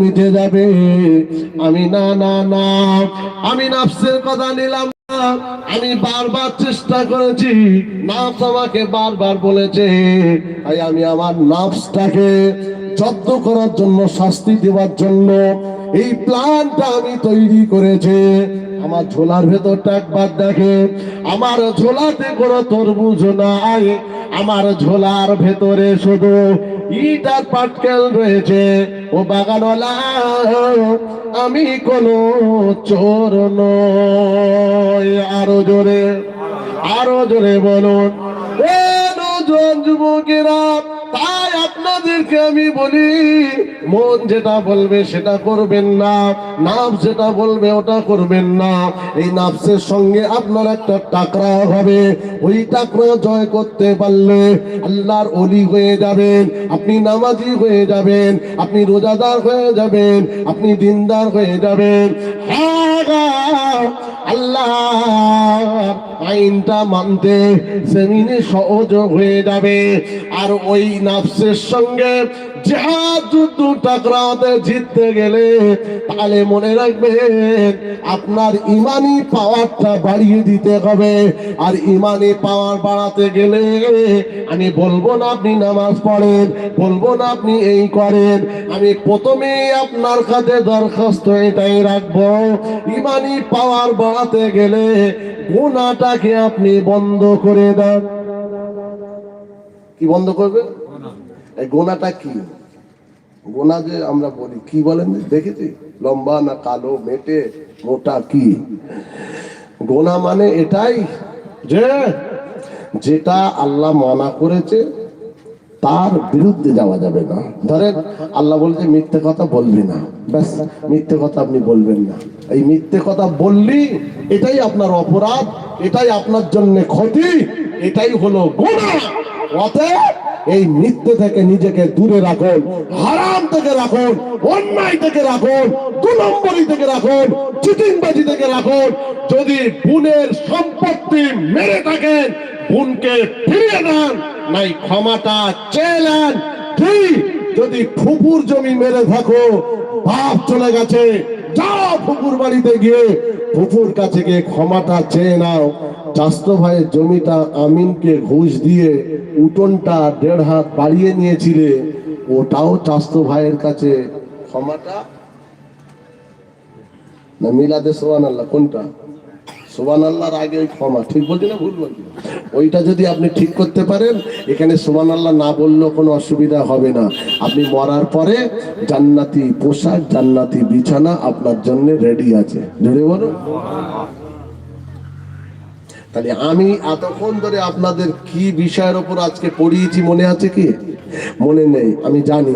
মিটে যাবে। আমি না না না। আমি নাফসের কথা নিলাম আমি বারবার চেষ্টা করেছি। নাফস আমাকে বারবার বলেছে তাই আমি আমার নাফসটাকে জব্দ করার জন্য, শাস্তি দেওয়ার জন্য এই প্ল্যানটা আমি তৈরি করেছি। আমার ঝোলার ভেতরটা একবার দেখে। আমার ঝোলাতে কোনো তরমুজ নাই। আমার ঝোলার ভেতরে শুধু ইট আর পাটকেল রয়েছে। ও বাগানওয়ালা, আমি কোনো চোর নয় আরও জোরে আরও জোরে বলুন। যুবকেরা তাই আপনাদেরকে আমি বলি, মন যেটা বলবে সেটা করবেন না, নাফ যেটা বলবে ওটা করবেন না। এই নাফসের সঙ্গে আপনার একটা টাকরা হবে, ওই টাকরা জয় করতে পারলে আল্লাহর অলি হয়ে যাবেন, আপনি নামাজি হয়ে যাবেন, আপনি রোজাদার হয়ে যাবেন, আপনি দিনদার হয়ে যাবেন। হ্যাঁ আল্লাহ আইনটা মানতে সেমিনে সহজ হয়ে যাবে। আর ওই নাফসের সঙ্গে জাহাজ যুদ্ধ টাকরাতে জিততে গেলে তাহলে মনে রাখবেন আপনার ইমানি পাওয়ারটা বাড়িয়ে দিতে হবে। আর ইমানি পাওয়ার বাড়াতে গেলে আমি বলব না আপনি নামাজ পড়েন, বলব না আপনি এই করেন। আমি প্রথমে আপনার কাছে দরখাস্ত এটাই রাখব। ইমানি পাওয়ার বাড়াতে গেলে গুণাটাকে আপনি বন্ধ করে দেন। কি বন্ধ করবে এই গোনাটা কি? গোনা যে আমরা বলি, কি বলেন দেখেছি? লম্বা না কালো, মেটে, মোটা, কি? গোনা মানে এটাই যে, যেটা আল্লাহ মানা করেছে, তার বিরুদ্ধে যাওয়া যাবে না। ধরেন, আল্লাহ বলছে, মিথ্যে কথা বলবি না। ব্যাস, মিথ্যে কথা আপনি বলবেন না। এই মিথ্যে কথা বললি, এটাই আপনার অপরাধ, এটাই আপনার জন্য ক্ষতি, এটাই হলো গোনা। অতএব এই মিথ্যে থেকে নিজেকে দূরে রাখুন। হারাম থেকে রাখুন, অন্যায় থেকে রাখুন দু নম্বরই থেকে রাখুন, চিটিংবাজি থেকে রাখুন। যদি বোনের সম্পত্তি মেরে থাকেন, বোনকে ফিরিয়ে দেন নাই ক্ষমাটা চেলেন দুই, যদি ফুপুর জমি মেরে থাকো, বাপ চলে গেছে, যাও ফুপুর বাড়িতে গিয়ে ফুপুর কাছে গিয়ে ক্ষমাটা চেয়ে নাও। চাস্তো ভাইয়ের জমিটা আমিনকে ঘুষ দিয়ে উঠোনটা দেড় হাত বাড়িয়ে নিয়েছিলে, ওটাও চাস্তো ভাইয়ের কাছে ক্ষমাটা? না, মিলাদে সোহান আল্লাহ কোনটা? সোহান আল্লাহর আগে ওই ক্ষমা, ঠিক বলছি না ভুল বলছি? ওইটা যদি আপনি ঠিক করতে পারেন, এখানে সোহান আল্লাহ না বললেও কোনো অসুবিধা হবে না। আপনি মরার পরে জান্নাতি পোশাক, জান্নাতি বিছানা আপনার জন্য রেডি আছে। জুড়ে বলুন। তাহলে আমি এতক্ষণ ধরে আপনাদের কি বিষয়ের ওপর আজকে পড়িয়েছি মনে আছে কি? মনে নেই, আমি জানি।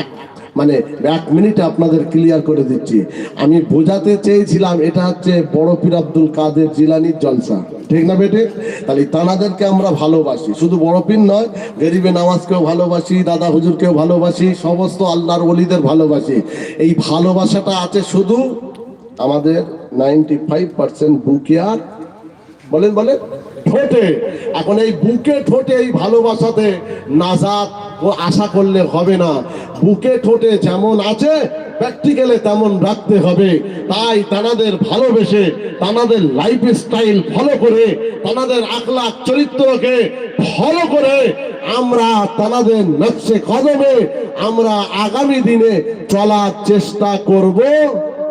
এক মানে এক মিনিট আপনাদের ক্লিয়ার করে দিচ্ছি। আমি বোঝাতে চেয়েছিলাম এটা হচ্ছে বড় পীর আব্দুল কাদের জিলানির জলসা। ঠিক না বেটে? তাহলে তানাদেরকে আমরা ভালোবাসি। শুধু বড় পীর নয় গরিবে নামাজকেও ভালোবাসি, দাদা হুজুরকেও ভালোবাসি, সমস্ত আল্লাহর ওলিদের ভালোবাসি। এই ভালোবাসাটা আছে শুধু আমাদের নাইনটি ফাইভ পার্সেন্ট বুকে আর বলেন বলেন। ঠোঁটে, এখন এই বুকে ঠোঁটে এই ভালোবাসাতে নাজাত ও আশা করলে হবে না। বুকে ঠোঁটে যেমন আছে প্র্যাকটিক্যালে তেমন রাখতে হবে। তাই তানাদের ভালোবেসে, তানাদের লাইফ স্টাইল ফলো করে, তানাদের আখলাখ চরিত্রকে ফলো করে আমরা তানাদের নকশে কদমে আমরা আগামী দিনে চলার চেষ্টা করব।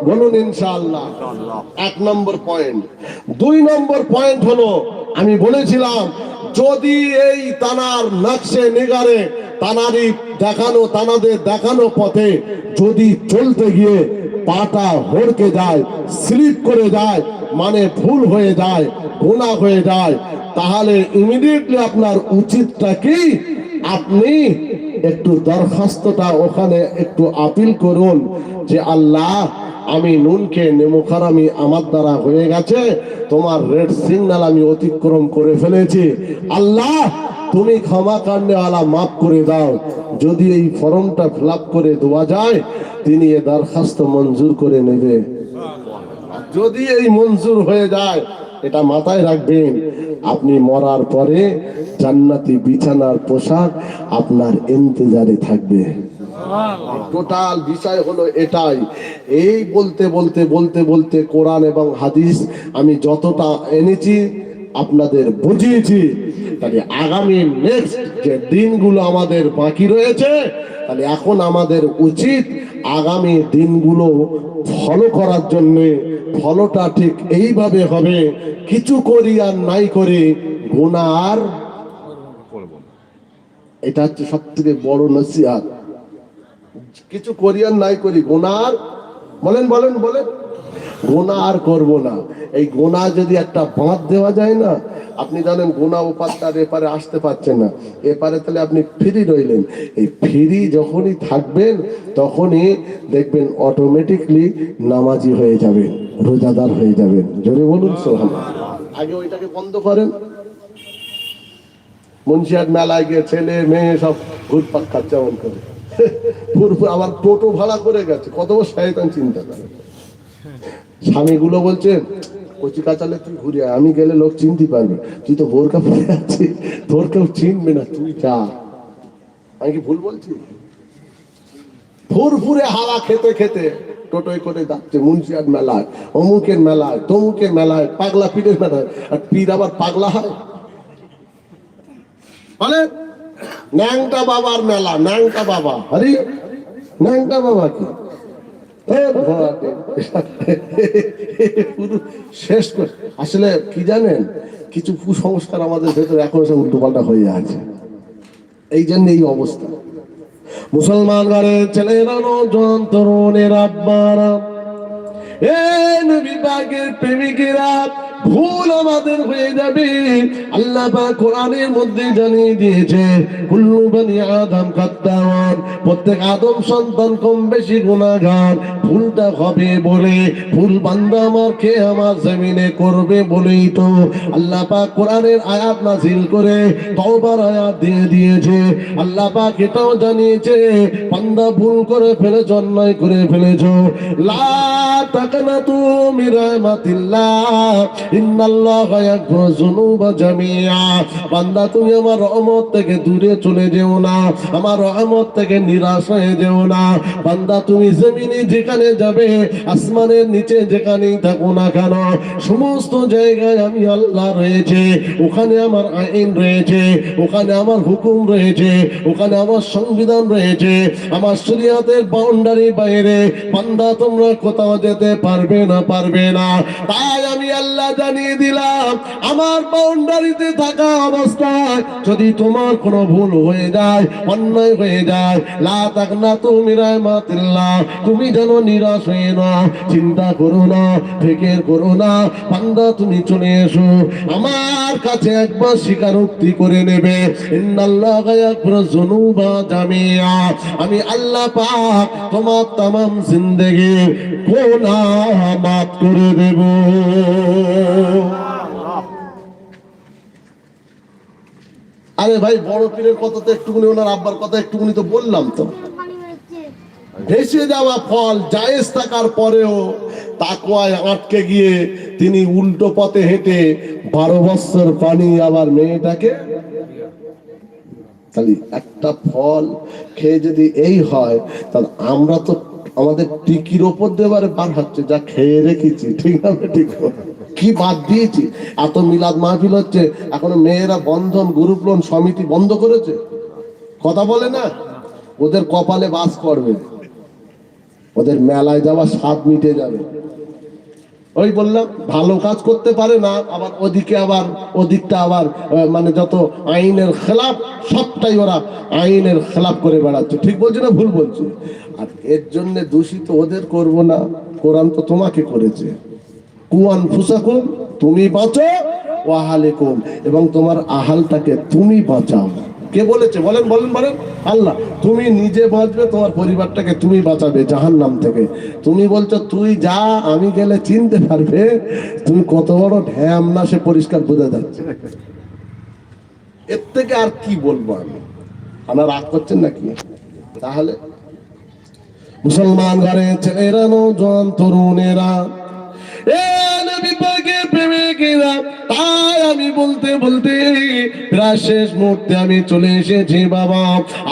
বলুন ইনশাআল্লাহ। এক নম্বর পয়েন্ট। দুই নম্বর পয়েন্ট হলো, আমি বলেছিলাম, যদি এই তানার নকশে নিগারে তানারি দেখানো, তানাদের দেখানো পথে যদি চলতে গিয়ে পাটা হড়কে যায়, স্লিপ করে যায় মানে ভুল হয়ে যায় গোনা হয়ে যায়, তাহলে ইমিডিয়েটলি আপনার উচিতটা কি? আপনি একটু দরখাস্তটা ওখানে একটু আপিল করুন যে আল্লাহ আমি নুনকে নেমুখারামি আমার দ্বারা হয়ে গেছে। তোমার রেড সিগন্যাল আমি অতিক্রম করে ফেলেছি। আল্লাহ, তুমি ক্ষমা কান্ডেওয়ালা মাফ করে দাও। যদি এই ফর্মটা ফিল করে দেওয়া যায়, তিনি এ দরখাস্ত মঞ্জুর করে নেবে। যদি এই মঞ্জুর হয়ে যায়, এটা মাথায় রাখবেন, আপনি মরার পরে জান্নাতি বিছানার পোশাক আপনার ইন্তজারে থাকবে। টোটাল বিষয় হলো এটাই। এই বলতে বলতে বলতে বলতে কোরআন এবং হাদিস আমি যতটা এনেছি আপনাদের বুঝিয়েছি। তাহলে আগামী নেক্সট যে দিনগুলো আমাদের বাকি রয়েছে তাহলে এখন আমাদের উচিত আগামী দিনগুলো ফলো করার জন্য ফলোটা ঠিক এইভাবে হবে কিছু করি আর নাই করি গুণা আর এটা হচ্ছে সব থেকে বড় নসিহাত। কিছু করি নাই করি, গোনার, বলেন বলেন বলেন। গোনা আর করব না। এই গোনা যদি একটা বাঁধ দেওয়া যায় না, আপনি জানেন গোনা ওপারটার এপারে আসতে পারছেন না। এপারে তাহলে আপনি ফ্রি রইলেন। এই ফ্রি যখনই থাকবেন, তখনই দেখবেন অটোমেটিকলি নামাজি হয়ে যাবেন, রোজাদার হয়ে যাবেন। জোরে বলুন সোহান আগে ওইটাকে বন্ধ করেন। মুন্সিয়ার মেলায় গিয়ে ছেলে, মেয়ে সব ঘুরপাক খাচ্ছে, এমন করে। আবার টোটো ভাড়া করে গেছে। কত শয়তান চিন্তা করে। স্বামীগুলো বলছে, কচি কাচালে তুই ঘুরে। আমি গেলে লোক চিনতে পারবে। তুই তো বোরকা পরে আছিস। তোর কেউ চিনবে না, তুই যা। আমি কি ভুল বলছি? ফুরফুরে হাওয়া খেতে খেতে টোটোয় করে যাচ্ছে মুন্সিয়ার মেলায়, অমুকের মেলায়, তমুকের মেলায়, পাগলা পীরের মেলায়। আর পীর আবার পাগলা হয়? মানে ন্যাংটা বাবার মেলা, ন্যাংটা বাবা। হরি ন্যাংটা বাবা কি? শেষ করে। আসলে কি জানেন, কিছু কুসংস্কার আমাদের ভেতরে এখন সব উল্টোপাল্টা হয়ে আছে। এই জন্য এই অবস্থা। মুসলমান ঘরের ছেলেরা নজন, তরুণের আব্বারা। এ নবী পাকের প্রেমিকেরা ভুল আমাদের হয়ে যাবে। আল্লাহ পাক কোরআনের মধ্যে জানিয়ে দিয়েছে, কুল্লু বানি আদম কাদ্দাওয়ান প্রত্যেক আদম সন্তান কম বেশি গুনাহগার। ভুলটা হবে বলে, ভুল বান্দা আমার কে আমার জমিনে করবে বলেই তো আল্লাহ পাক কোরআনের আয়াত নাজিল করে, তওবার আয়াত দিয়ে দিয়েছে। আল্লাহ পাক এটাও জানিয়েছে, বান্দা ভুল করে ফেলেছ, অন্যায় করে ফেলেছ। লা তাকনাতু মির রাহমাতিল্লাহ বান্দা, তুমি আমার রহমত থেকে দূরে চলে যেও না, আমার রহমত থেকে নিরাশ হয়ে যেও না। বান্দা, তুমি জমিনে যেখানে যাবে, আসমানের নিচে যেখানেই থাকো না কেন, সমস্ত জায়গায় আমি আল্লাহ রয়েছে, ওখানে আমার আইন রয়েছে, ওখানে আমার হুকুম রয়েছে, ওখানে আমার সংবিধান রয়েছে, আমার শরীয়তের বাউন্ডারি বাইরে, বান্দা, তোমরা কোথাও যেতে পারবে না পারবে না। তাই আমি আল্লাহ জানিয়ে দিলাম আমার বাউন্ডারিতে থাকা অবস্থায় যদি তোমার কোনো ভুল হয়ে যায় অন্যায় হয়ে যায় লা তাকনা তুমি রাহমাতিল্লাহ তুমি যেন নিরাশ হয়ে না চিন্তা করো না ফিকের করো না বান্দা তুমি চলে এসো আমার কাছে একবার স্বীকারোক্তি করে নেবে ইন্নাল্লাহ গায়াগফিরু যুনুবা জামিআ আমি আল্লাহ পাক তোমার तमाम জিন্দেগি গুনাহ মাফ করে দেব আরে ভাই, বড় পীরের কথা তো একটুকুনি ওনার আব্বার কথা একটুকুনি তো বললাম তো। ভেসে যাওয়া ফল জায়েজ থাকার পরেও তাকুয়ায় আটকে গিয়ে তিনি উল্টো পথে হেঁটে বারো বছর পানি আবার মেয়েটাকে তাহলে একটা ফল খেয়ে যদি এই হয়, তাহলে আমরা তো আমাদের টিকির ওপর দেবার বার হচ্ছে যা খেয়ে রেখেছি, ঠিক না ঠিক কি বাদ দিয়েছি? এত মিলাদ মাহফিল হচ্ছে, এখন মেয়েরা বন্ধন গ্রুপ লোন সমিতি বন্ধ করেছে? কথা বলে না? ওদের কপালে বাস করবে ওদের মেলায় যাওয়া স্বাদ মিটে যাবে। ওই বললাম, ভালো কাজ করতে পারে না, আবার ওদিকে আবার, ওদিকটা আবার মানে যত আইনের খেলাফ, সবটাই ওরা আইনের খেলাফ করে বেড়াচ্ছে। ঠিক বলছে না ভুল বলছে? আর এর জন্য দূষিত ওদের করব না, কোরআন তো তোমাকে করেছে। কুয়ান ফুসাকুম তুমি বাঁচো, ওয়াহালেকুম, এবং তোমার আহালটাকে তুমি বাঁচাও। কে বলেছে? বলেন বলেন বলেন। আল্লাহ, তুমি নিজে বাঁচবে, তোমার পরিবারটাকে তুমি বাঁচাবে জাহান নাম থেকে। তুমি বলছো, তুই যা, আমি গেলে চিনতে পারবে, তুমি কত বড় ঢ্যাম না, সে পরিষ্কার বোঝা যাচ্ছে। এর থেকে আর কি বলব আমি? আমার রাগ করছেন নাকি? তাহলে? মুসলমান ঘরে ছেলেরা নজন তরুণেরা এ নবী পাকের প্রেমিকেরা তাই আমি বলতে বলতে প্রায় শেষ মুহূর্তে আমি চলে এসেছি বাবা।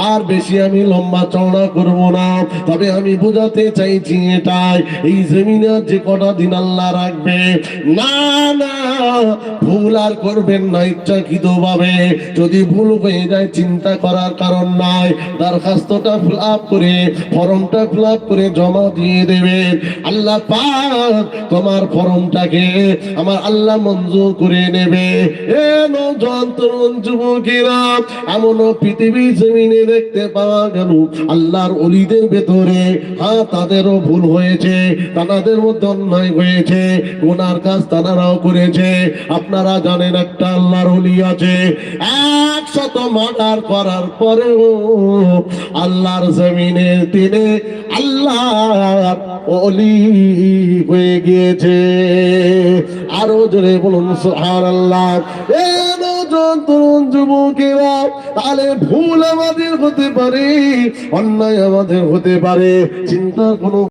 আর বেশি আমি লম্বা চওড়া করব না। তবে আমি বোঝাতে চাইছি এটাই, এই জমিনে যে কটা দিন আল্লাহ রাখবে, না না, ভুল আর করবেন না ইচ্ছাকৃত ভাবে যদি ভুল হয়ে যায়, চিন্তা করার কারণ নাই। দরখাস্তটা ফিল আপ করে, ফর্মটা ফিল আপ করে জমা দিয়ে দেবেন। আল্লাহ পাক তোমার ফর্মটাকে আমার আল্লাহ মঞ্জুর করে নেবে। এ নজন যুবকেরা, এমনও পৃথিবী জমিনে দেখতে পাওয়া গেল আল্লাহর অলিদের ভেতরে। হ্যাঁ তাদেরও ভুল হয়েছে, তাদের মধ্যে অন্যায় হয়েছে ওনার কাজ তারাও করেছে। আপনারা জানেন একটা আল্লাহর অলি আছে, একশত মার্ডার করার পরেও আল্লাহর জমিনে তিনি আল্লাহর অলি হয়ে গিয়েছে। আরও জোরে বলুন সোহার আল্লাহ তরুণ যুবকেরা, তাহলে ভুল আমাদের হতে পারে, অন্যায় আমাদের হতে পারে। চিন্তা কোনো